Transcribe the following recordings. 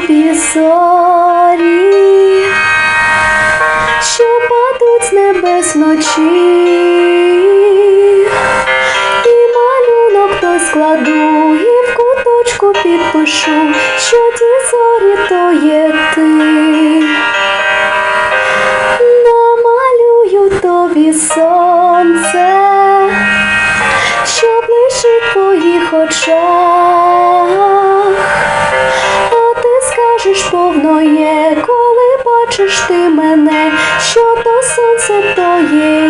Голубі зорі, що падуть з небес ночі, і малюнок той складу, і в куточку підпишу, що ті зорі то є ти, намалюю тобі сонце, щоб ближить твоїх очах. Що то сонце то є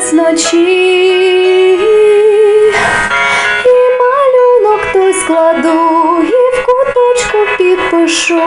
З ночі, і малюнок той складу, і в куточку підпишу,